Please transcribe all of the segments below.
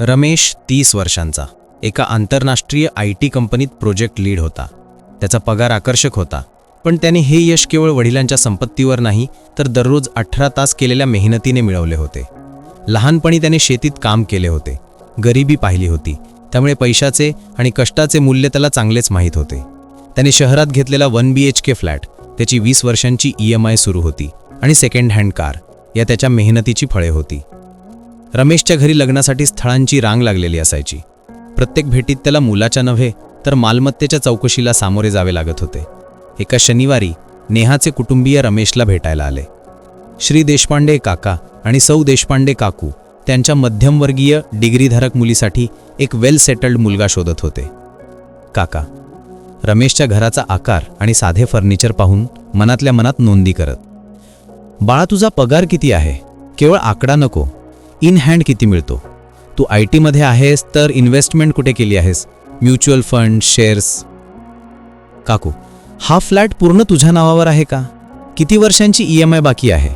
रमेश तीस वर्षांचा. एका आंतरराष्ट्रीय आय टी कंपनीत प्रोजेक्ट लीड होता. त्याचा पगार आकर्षक होता. पण त्याने हे यश केवळ वडिलांच्या संपत्तीवर नाही तर दररोज अठरा तास केलेल्या मेहनतीने मिळवले होते. लहानपणी त्याने शेतीत काम केले होते. गरिबी पाहिली होती. त्यामुळे पैशाचे आणि कष्टाचे मूल्य त्याला चांगलेच माहीत होते. त्याने शहरात घेतलेला one B H K flat त्याची वीस वर्षांची ई एम आय सुरू होती आणि सेकंड हँड कार या त्याच्या मेहनतीची फळे होती. रमेशच्या घरी लग्नासाठी स्थळांची रांग लागलेली असायची. प्रत्येक भेटीत त्याला मुलाच्या नव्हे तर मालमत्तेच्या चौकशीला सामोरे जावे लागत होते. एका शनिवारी नेहाचे कुटुंबीय रमेशला भेटायला आले. श्री देशपांडे काका आणि सौ देशपांडे काकू त्यांच्या मध्यमवर्गीय डिग्रीधारक मुलीसाठी एक वेल सेटल्ड मुलगा शोधत होते. काका रमेशच्या घराचा आकार आणि साधे फर्निचर पाहून मनातल्या मनात नोंदी करत बाळा तुझा पगार किती आहे? केवळ आकडा नको. इन हँड किती मिळतो? तू आय टीमध्ये आहेस तर इन्व्हेस्टमेंट कुठे केली आहेस? Mutual fund shares? काकू हा फ्लॅट पूर्ण तुझ्या नावावर आहे का? किती वर्षांची ई एम आय बाकी आहे?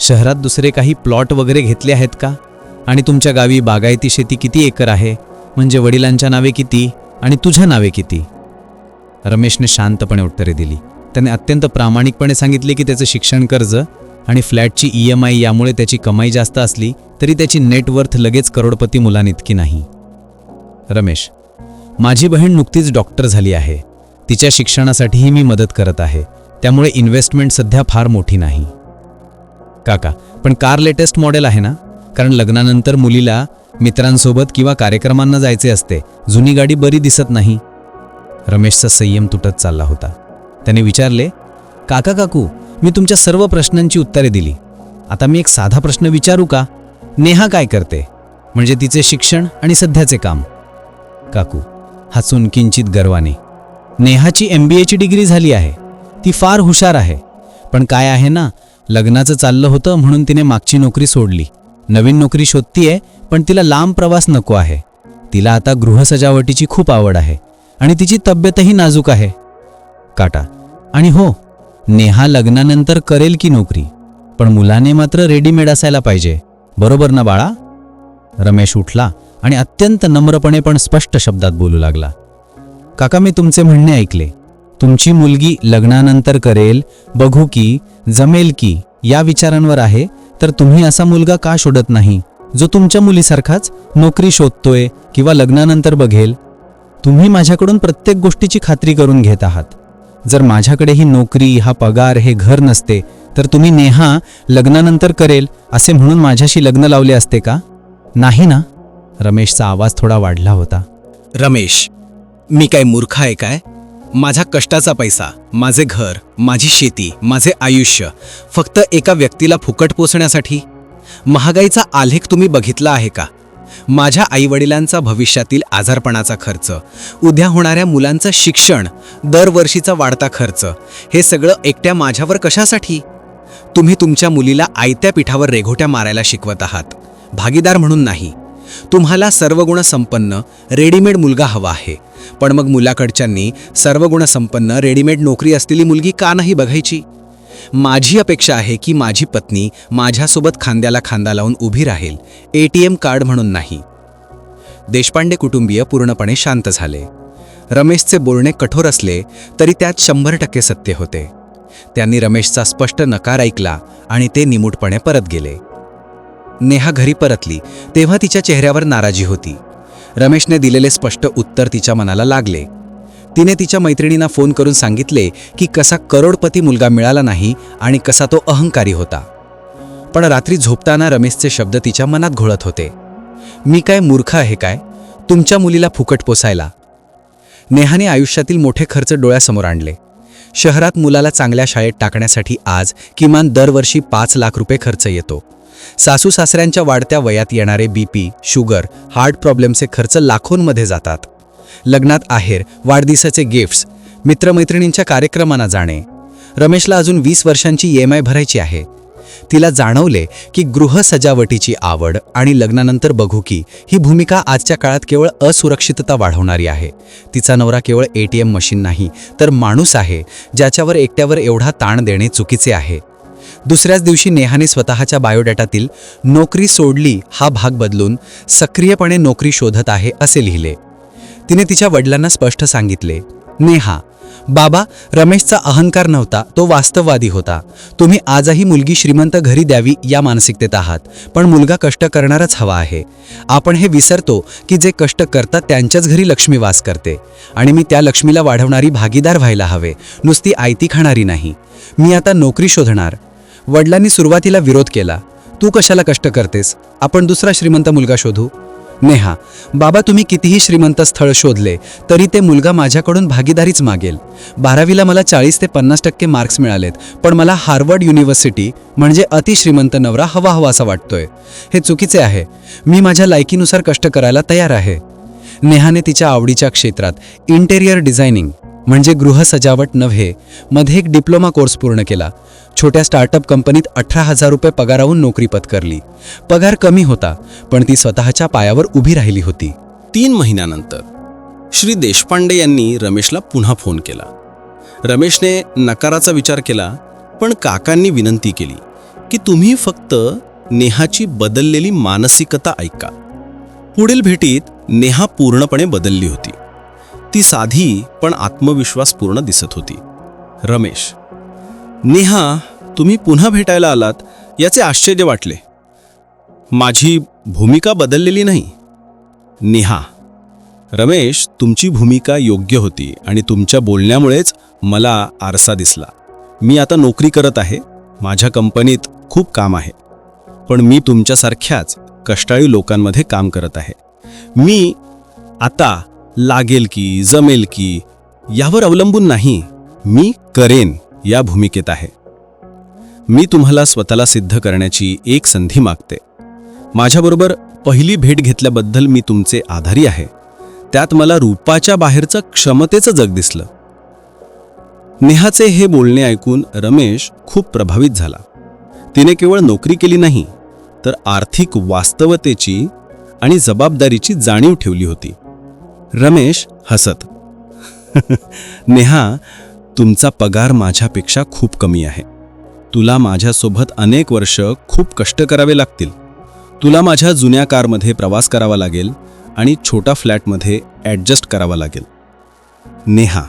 शहरात दुसरे काही प्लॉट वगैरे घेतले आहेत का? आणि तुमच्या गावी बागायती शेती किती एकर आहे? म्हणजे वडिलांच्या नावे किती आणि तुझ्या नावे किती? रमेशने शांतपणे उत्तरे दिली. त्याने अत्यंत प्रामाणिकपणे सांगितले की त्याचं शिक्षण कर्ज आणि फ्लॅटची ई एम आय यामुळे त्याची कमाई जास्त असली तरी त्याची नेटवर्थ लगेच करोडपती मुलांइतकी नाही. रमेश माझी बहीण नुकतीच डॉक्टर झाली आहे. तिच्या शिक्षणासाठीही मी मदत करत आहे. त्यामुळे इन्व्हेस्टमेंट सध्या फार मोठी नाही. काका पण कार लेटेस्ट मॉडेल आहे ना? कारण लग्नानंतर मुलीला मित्रांसोबत किंवा कार्यक्रमांना जायचे असते. जुनी गाडी बरी दिसत नाही. रमेशचा संयम तुटत चालला होता. त्याने विचारले काका काकू मी तुमच्या सर्व प्रश्नांची उत्तरे दिली. आता मी एक साधा प्रश्न विचारू का? नेहा काय करते? म्हणजे तिचे शिक्षण आणि सध्याचे काम. काकू हसून किंचित गर्वाने. नेहाची एम बी एची डिग्री झाली आहे. ती फार हुशार आहे. पण काय आहे ना लग्नाचं चाललं होतं म्हणून तिने मागची नोकरी सोडली. नवीन नोकरी शोधतीये पण तिला लांब प्रवास नको आहे. तिला आता गृहसजावटीची खूप आवड आहे. आणि तिची तब्येतही नाजूक आहे. काटा आणि हो नेहा लग्नानंतर करेल की नोकरी? पण मुलाने मात्र रेडीमेड असायला पाहिजे. बरोबर ना बाळा? रमेश उठला आणि अत्यंत नम्रपणे पण स्पष्ट शब्दात बोलू लागला. काका मी तुमचे म्हणणे ऐकले. तुमची मुलगी लग्नानंतर करेल बघू की जमेल की या विचारांवर आहे तर तुम्ही असा मुलगा का शोधत नाही? जो तुमच्या मुलीसारखाच नोकरी शोधतोय किंवा लग्नानंतर बघेल. तुम्ही माझ्याकडून प्रत्येक गोष्टीची खात्री करून घेत आहात. जर माझ्याकडे ही नोकरी हा पगार हे घर नसते तर तुम्ही नेहा लग्नानंतर करेल असे म्हणून माझ्याशी लग्न लावले असते का? नाही ना? रमेशचा आवाज थोडा वाढला होता. रमेश मी काय मूर्ख आहे काय? माझ्या कष्टाचा पैसा माझे घर माझी शेती माझे आयुष्य फक्त एका व्यक्तीला फुकट पोचण्यासाठी महागाईचा आलेख तुम्ही बघितला आहे का? माझ्या आईवडिलांचा भविष्यातील आजारपणाचा खर्च उद्या होणाऱ्या मुलांचं शिक्षण दरवर्षीचा वाढता खर्च हे सगळं एकट्या माझ्यावर कशासाठी? तुम्ही तुमच्या मुलीला आयत्या पिठावर रेघोट्या मारायला शिकवत आहात. भागीदार म्हणून नाही. तुम्हाला सर्व संपन्न रेडीमेड मुलगा हवा आहे. पण मग मुलाकडच्यांनी सर्व गुणसंपन्न रेडीमेड नोकरी असलेली मुलगी का नाही बघायची? माझी अपेक्षा आहे की माझी पत्नी माझ्यासोबत खांद्याला खांदा लावून उभी राहील ए टी एम कार्ड म्हणून नाही. देशपांडे कुटुंबीय पूर्णपणे शांत झाले. रमेशचे बोलणे कठोर असले तरी त्यात शंभर टक्के सत्य होते. त्यांनी रमेशचा स्पष्ट नकार ऐकला आणि ते निमूटपणे परत गेले. नेहा घरी परतली तेव्हा तिच्या चेहऱ्यावर नाराजी होती. रमेशने दिलेले स्पष्ट उत्तर तिच्या मनाला लागले. तिने तिच्या मैत्रिणींना फोन करून सांगितले की कसा करोडपती मुलगा मिळाला नाही आणि कसा तो अहंकारी होता. पण रात्री झोपताना रमेशचे शब्द तिच्या मनात घोळत होते. मी काय मूर्ख आहे काय? तुमच्या मुलीला फुकट पोसायला. नेहाने आयुष्यातील मोठे खर्च डोळ्यासमोर आणले. शहरात मुलाला चांगल्या शाळेत टाकण्यासाठी आज किमान दरवर्षी पाच लाख रुपये खर्च येतो. सासू सासऱ्यांच्या वाढत्या वयात येणारे बीपी शुगर हार्ट प्रॉब्लेमचे खर्च लाखोंमध्ये जातात. लग्नात आहेर वाढदिवसाचे गिफ्ट्स मित्रमैत्रिणींच्या कार्यक्रमांना जाणे. रमेशला अजून वीस वर्षांची ई एम आय भरायची आहे. तिला जाणवले की गृह सजावटीची आवड आणि लग्नानंतर बघू की ही भूमिका आजच्या काळात केवळ असुरक्षितता वाढवणारी आहे. तिचा नवरा केवळ ए टी एम मशीन नाही तर माणूस आहे ज्याच्यावर एकट्यावर एवढा ताण देणे चुकीचे आहे. दुसऱ्याच दिवशी नेहाने स्वतःच्या बायोडेटातील नोकरी सोडली हा भाग बदलून सक्रियपणे नोकरी शोधत आहे असे लिहिले. तिने तिच्या वडिलांना स्पष्ट सांगितले नेहा बाबा रमेशचा अहंकार नव्हता तो वास्तववादी होता. तुम्ही आजही मुलगी श्रीमंत घरी द्यावी या मानसिकतेत आहात पण मुलगा कष्ट करणारच हवा आहे. आपण हे विसरतो की जे कष्ट करतात त्यांच्याच घरी लक्ष्मी वास करते. आणि मी त्या लक्ष्मीला वाढवणारी भागीदार व्हायला हवे नुसती आयती खाणारी नाही. मी आता नोकरी शोधणार. वडिलांनी सुरुवातीला विरोध केला तू कशाला कष्ट करतेस? आपण दुसरा श्रीमंत मुलगा शोधू. नेहा बाबा तुम्ही कितीही श्रीमंत स्थळ शोधले तरी ते मुलगा माझ्याकडून भागीदारीच मागेल. बारावीला मला चाळीस ते पन्नास टक्के मार्क्स मिळालेत पण मला हार्वर्ड युनिव्हर्सिटी म्हणजे अतिश्रीमंत नवरा हवा हवा असा वाटतोय. हे चुकीचे आहे. मी माझ्या लायकीनुसार कष्ट करायला तयार आहे. नेहाने तिच्या आवडीच्या क्षेत्रात इंटेरियर डिझायनिंग म्हणजे गृह सजावट नव्हे मध्ये एक डिप्लोमा कोर्स पूर्ण केला. छोट्या स्टार्टअप कंपनीत अठरा हजार रुपये पगारावून नोकरी पत्करली. पगार कमी होता पण ती स्वतःच्या पायावर उभी राहिली होती. तीन महिन्यानंतर श्री देशपांडे यांनी रमेशला पुन्हा फोन केला. रमेशने नकाराचा विचार केला पण काकांनी विनंती केली की तुम्ही फक्त नेहाची बदललेली मानसिकता ऐका. पुढील भेटीत नेहा पूर्णपणे बदलली होती. ती साधी पण आत्मविश्वासपूर्ण दिसत होती. रमेश नेहा तुम्ही पुन्हा भेटायला आलात याचे आश्चर्य वाटले. माझी भूमिका बदललेली नाही. नेहा रमेश तुमची भूमिका योग्य होती आणि तुमच्या बोलण्यामुळेच मला आरसा दिसला. मी आता नोकरी करत आहे माझ्या कंपनीत खूप काम आहे पण मी तुमच्यासारख्याच कष्टाळी लोकांमध्ये काम करत आहे. मी आता लागेल की जमेल की यावर अवलंबून नाही. मी करेन या भूमिकेत आहे. मी तुम्हाला स्वतःला सिद्ध करण्याची एक संधी मागते. माझ्याबरोबर पहिली भेट घेतल्याबद्दल मी तुमचे आभारी आहे. त्यात मला रूपाच्या बाहेरचं क्षमतेचं जग दिसलं. नेहाचे हे बोलणे ऐकून रमेश खूप प्रभावित झाला. तिने केवळ नोकरी केली नाही तर आर्थिक वास्तवतेची आणि जबाबदारीची जाणीव ठेवली होती. रमेश हसत. नेहा तुमचा पगार माझ्यापेक्षा खूप कमी आहे. तुला माझ्यासोबत अनेक वर्ष खूप कष्ट करावे लागतील. तुला माझ्या जुन्या कारमध्ये प्रवास करावा लागेल आणि छोटा फ्लॅटमध्ये ॲडजस्ट करावा लागेल. नेहा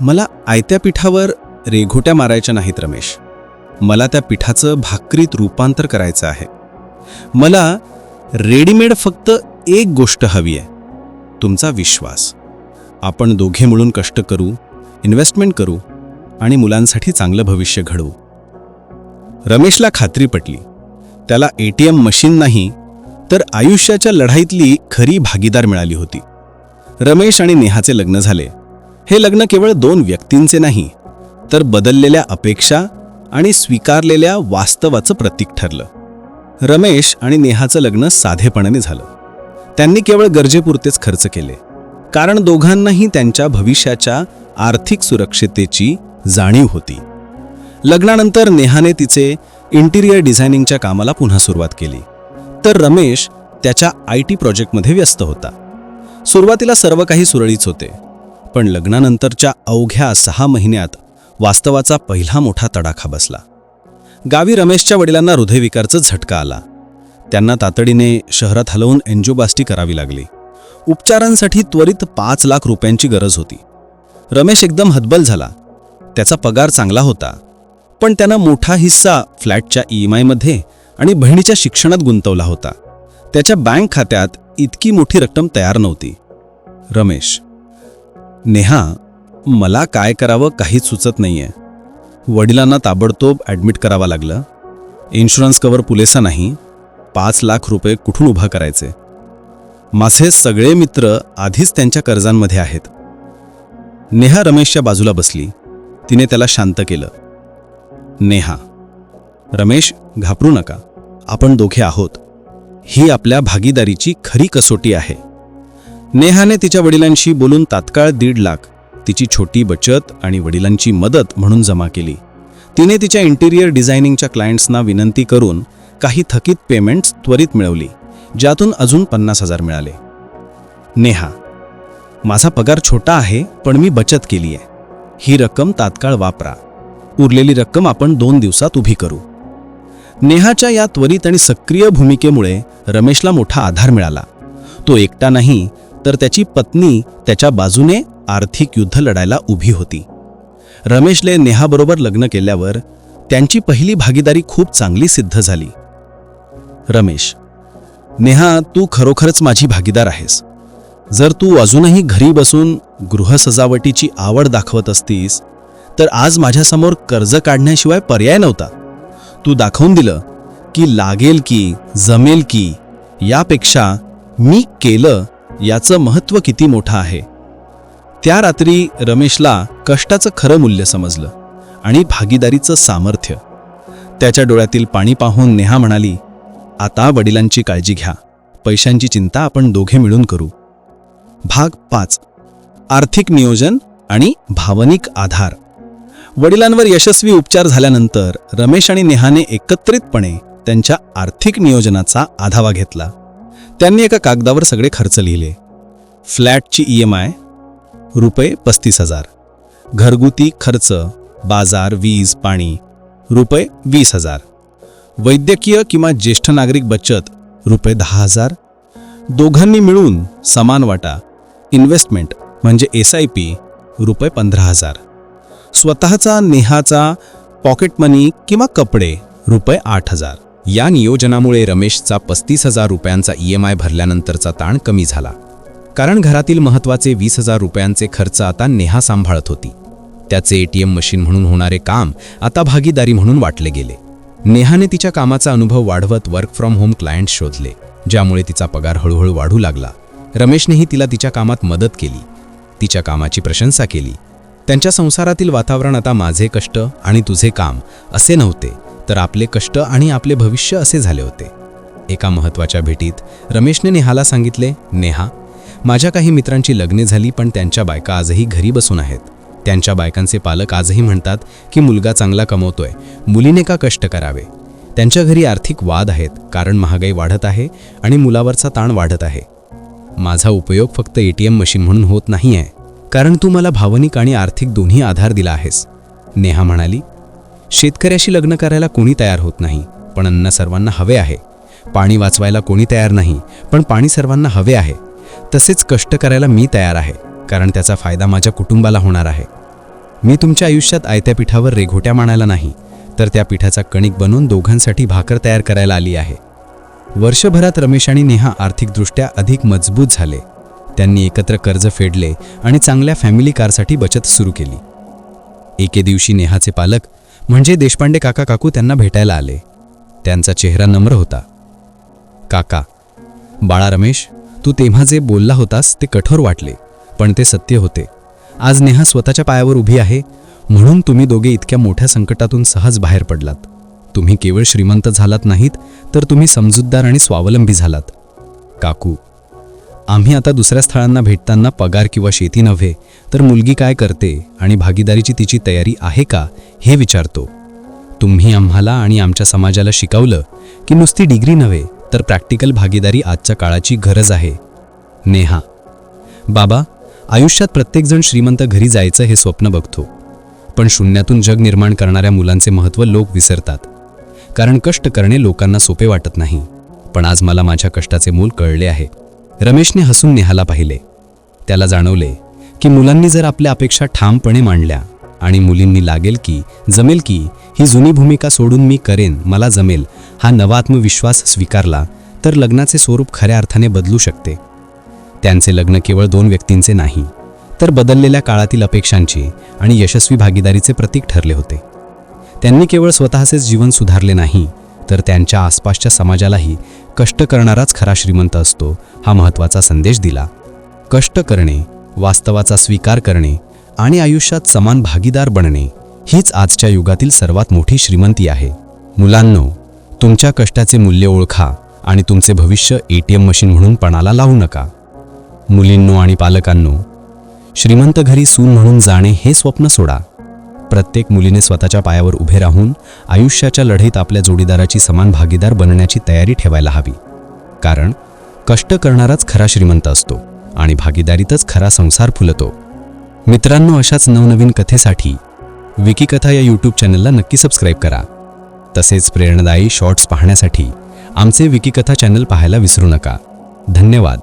मला आयत्या पिठावर रेघोट्या मारायच्या नाहीत रमेश. मला त्या पिठाचं भाकरीत रूपांतर करायचं आहे. मला रेडीमेड फक्त एक गोष्ट हवी आहे. तुमचा विश्वास. आपण दोघे मिळून कष्ट करू इन्व्हेस्टमेंट करू आणि मुलांसाठी चांगलं भविष्य घडवू. रमेशला खात्री पटली. त्याला ए टी एम मशीन नाही तर आयुष्याच्या लढाईतली खरी भागीदार मिळाली होती. रमेश आणि नेहाचे लग्न झाले. हे लग्न केवळ दोन व्यक्तींचे नाही तर बदललेल्या अपेक्षा आणि स्वीकारलेल्या वास्तवाचं प्रतीक ठरलं. रमेश आणि नेहाचं लग्न साधेपणाने झालं. त्यांनी केवळ गरजेपुरतेच खर्च केले. कारण दोघांनाही त्यांच्या भविष्याच्या आर्थिक सुरक्षितेची जाणीव होती. लग्नानंतर नेहाने तिचे इंटिरियर डिझायनिंगच्या कामाला पुन्हा सुरुवात केली. तर रमेश त्याच्या आय टी प्रोजेक्टमध्ये व्यस्त होता. सुरुवातीला सर्व काही सुरळीच होते. पण लग्नानंतरच्या अवघ्या सहा महिन्यात वास्तवाचा पहिला मोठा तडाखा बसला. गावी रमेशच्या वडिलांना हृदयविकारचा झटका आला. त्यांना तातडीने शहरात हलवून एन्जिओबास्टी करावी लागली. उपचारांसाठी त्वरित पाच लाख रुपयांची गरज होती. रमेश एकदम हतबल झाला. त्याचा पगार चांगला होता. पण त्यानं मोठा हिस्सा फ्लॅटच्या ई एम आयमध्ये आणि बहिणीच्या शिक्षणात गुंतवला होता. त्याच्या बँक खात्यात इतकी मोठी रक्कम तयार नव्हती. रमेश नेहा मला काय करावं काहीच सुचत नाहीये. वडिलांना ताबडतोब ॲडमिट करावं लागलं. इन्शुरन्स कवर पुलेसा नाही. पाच लाख रुपये कुठून उभा करायचे? माझे सगळे मित्र आधीच त्यांच्या कर्जांमध्ये आहेत. नेहा रमेशच्या बाजूला बसली. तिने त्याला शांत केलं. नेहा रमेश घाबरू नका. आपण दोघे आहोत. ही आपल्या भागीदारीची खरी कसोटी आहे. नेहाने तिच्या वडिलांशी बोलून तात्काळ दीड लाख तिची छोटी बचत आणि वडिलांची मदत म्हणून जमा केली. तिने तिच्या इंटिरियर डिझायनिंगच्या क्लायंट्सना विनंती करून काही थकीत पेमेंट्स त्वरित मिळवली ज्यातून अजून पन्नास हजार मिळाले. नेहा माझा पगार छोटा आहे पण मी बचत केली आहे ही रक्कम तात्काळ वापरा. उरलेली रक्कम आपण दोन दिवसात उभी करू. नेहाच्या या त्वरित आणि सक्रिय भूमिकेमुळे रमेशला मोठा आधार मिळाला. तो एकटा नाही तर त्याची पत्नी त्याच्या बाजूने आर्थिक युद्ध लढायला उभी होती. रमेशले नेहाबरोबर लग्न केल्यावर त्यांची पहिली भागीदारी खूप चांगली सिद्ध झाली. रमेश नेहा तू खरोखरच माझी भागीदार आहेस. जर तू अजूनही घरी बसून गृहसजावटीची आवड दाखवत असतीस तर आज माझ्यासमोर कर्ज काढण्याशिवाय पर्याय नव्हता. तू दाखवून दिलं की लागेल की जमेल की यापेक्षा मी केलं याचं महत्त्व किती मोठं आहे. त्या रात्री रमेशला कष्टाचं खरं मूल्य समजलं आणि भागीदारीचं सामर्थ्य. त्याच्या डोळ्यातील पाणी पाहून नेहा म्हणाली आता वडिलांची काळजी घ्या. पैशांची चिंता आपण दोघे मिळून करू. भाग पाच. आर्थिक नियोजन आणि भावनिक आधार. वडिलांवर यशस्वी उपचार झाल्यानंतर रमेश आणि नेहाने एकत्रितपणे त्यांच्या आर्थिक नियोजनाचा आढावा घेतला. त्यांनी एका कागदावर सगळे खर्च लिहिले. फ्लॅटची ई एम आय रुपये पस्तीस हजार. घरगुती खर्च बाजार वीज पाणी रुपये वीस हजार. वैद्यकीय किंवा ज्येष्ठ नागरिक बचत रुपये दहा हजार. दोघांनी मिळून समान वाटा. इन्व्हेस्टमेंट म्हणजे एस आय पी रुपये पंधरा हजार. स्वतःचा नेहाचा पॉकेट मनी किंवा कपडे रुपये आठ हजार. या नियोजनामुळे रमेशचा पस्तीस हजार रुपयांचा ई एम आय भरल्यानंतरचा ताण कमी झाला. कारण घरातील महत्त्वाचे वीस हजार रुपयांचे खर्च आता नेहा सांभाळत होती. त्याचे एटीएम मशीन म्हणून होणारे काम आता भागीदारी म्हणून वाटले गेले. नेहाने तिच्या कामाचा अनुभव वाढवत वर्क फ्रॉम होम क्लायंट शोधले ज्यामुळे तिचा पगार हळूहळू वाढू लागला. रमेशनेही तिला तिच्या कामात मदत केली. तिच्या कामाची प्रशंसा केली. त्यांच्या संसारातील वातावरण आता माझे कष्ट आणि तुझे काम असे नव्हते तर आपले कष्ट आणि आपले भविष्य असे झाले होते. एका महत्त्वाच्या भेटीत रमेशने नेहाला सांगितले नेहा माझ्या काही मित्रांची लग्ने झाली पण त्यांच्या बायका आजही घरी बसून आहेत. त्यांच्या बायकांचे पालक आजही म्हणतात की मुलगा चांगला कमवतोय मुलीने का कष्ट करावे? त्यांच्या घरी आर्थिक वाद आहेत कारण महागाई वाढत आहे आणि मुलावरचा ताण वाढत आहे. माझा उपयोग फक्त ए टी एम मशीन म्हणून होत नाही आहे कारण तू मला भावनिक आणि आर्थिक दोन्ही आधार दिला आहेस. नेहा म्हणाली शेतकऱ्याशी लग्न करायला कोणी तयार होत नाही पण अन्न सर्वांना हवे आहे. पाणी वाचवायला कोणी तयार नाही पण पाणी सर्वांना हवे आहे. तसेच कष्ट करायला मी तयार आहे. कारण त्याचा फायदा माझ्या कुटुंबाला होणार आहे. मी तुमच्या आयुष्यात आयत्या पिठावर रेघोट्या मानायला नाही तर त्या पिठाचा कणिक बनवून दोघांसाठी भाकर तयार करायला आली आहे. वर्षभरात रमेश आणि नेहा आर्थिकदृष्ट्या अधिक मजबूत झाले. त्यांनी एकत्र कर्ज फेडले आणि चांगल्या फॅमिली कारसाठी बचत सुरू केली. एके दिवशी नेहाचे पालक म्हणजे देशपांडे काका काकू त्यांना भेटायला आले. त्यांचा चेहरा नम्र होता. काका बाळा रमेश तू तेव्हा जे बोलला होतास ते कठोर वाटले. पण ते सत्य होते. आज नेहा स्वतःच्या पायावर उभी आहे म्हणून तुम्ही दोघे इतक्या मोठ्या संकटातून सहज बाहेर पडलात. तुम्ही केवळ श्रीमंत झालात नाहीत तर तुम्ही समजूतदार आणि स्वावलंबी झालात. काकू आम्ही आता दुसऱ्या स्थळांना भेटताना पगार किंवा शेती नव्हे तर मुलगी काय करते आणि भागीदारीची तिची तयारी आहे का हे विचारतो. तुम्ही आम्हाला आणि आमच्या समाजाला शिकवलं की नुसती डिग्री नव्हे तर प्रॅक्टिकल भागीदारी आजच्या काळाची गरज आहे. नेहा बाबा आयुष्यात प्रत्येकजण श्रीमंत घरी जायचं हे स्वप्न बघतो. पण शून्यातून जग निर्माण करणाऱ्या मुलांचे महत्त्व लोक विसरतात. कारण कष्ट करणे लोकांना सोपे वाटत नाही. पण आज मला माझ्या कष्टाचे मूल कळले आहे. रमेशने हसून नेहाला पाहिले. त्याला जाणवले की मुलांनी जर आपल्या अपेक्षा ठामपणे मांडल्या आणि मुलींनी लागेल की जमेल की ही जुनी भूमिका सोडून मी करेन मला जमेल हा नवा आत्मविश्वास स्वीकारला तर लग्नाचे स्वरूप खऱ्या अर्थाने बदलू शकते. त्यांचे लग्न केवळ दोन व्यक्तींचे नाही तर बदललेल्या काळातील अपेक्षांचे आणि यशस्वी भागीदारीचे प्रतीक ठरले होते. त्यांनी केवळ स्वतःचेच जीवन सुधारले नाही तर त्यांच्या आसपासच्या समाजालाही कष्ट करणाराच खरा श्रीमंत असतो हा महत्त्वाचा संदेश दिला. कष्ट करणे वास्तवाचा स्वीकार करणे आणि आयुष्यात समान भागीदार बनणे हीच आजच्या युगातील सर्वात मोठी श्रीमंती आहे. मुलांनो तुमच्या कष्टाचे मूल्य ओळखा आणि तुमचे भविष्य एटीएम मशीन म्हणून पणाला लावू नका. मुलींनो आणि पालकांनो श्रीमंत घरी सून म्हणून जाणे हे स्वप्न सोडा. प्रत्येक मुलीने स्वतःच्या पायावर उभे राहून आयुष्याच्या लढईत आपल्या जोडीदाराची समान भागीदार बनण्याची तयारी ठेवायला हवी. कारण कष्ट करणाराच खरा श्रीमंत असतो आणि भागीदारीतच खरा संसार फुलतो. मित्रांनो अशाच नवनवीन कथेसाठी विकिकथा या यूट्यूब चॅनलला नक्की सबस्क्राईब करा. तसेच प्रेरणादायी शॉर्ट्स पाहण्यासाठी आमचे विकिकथा चॅनल पाहायला विसरू नका. धन्यवाद.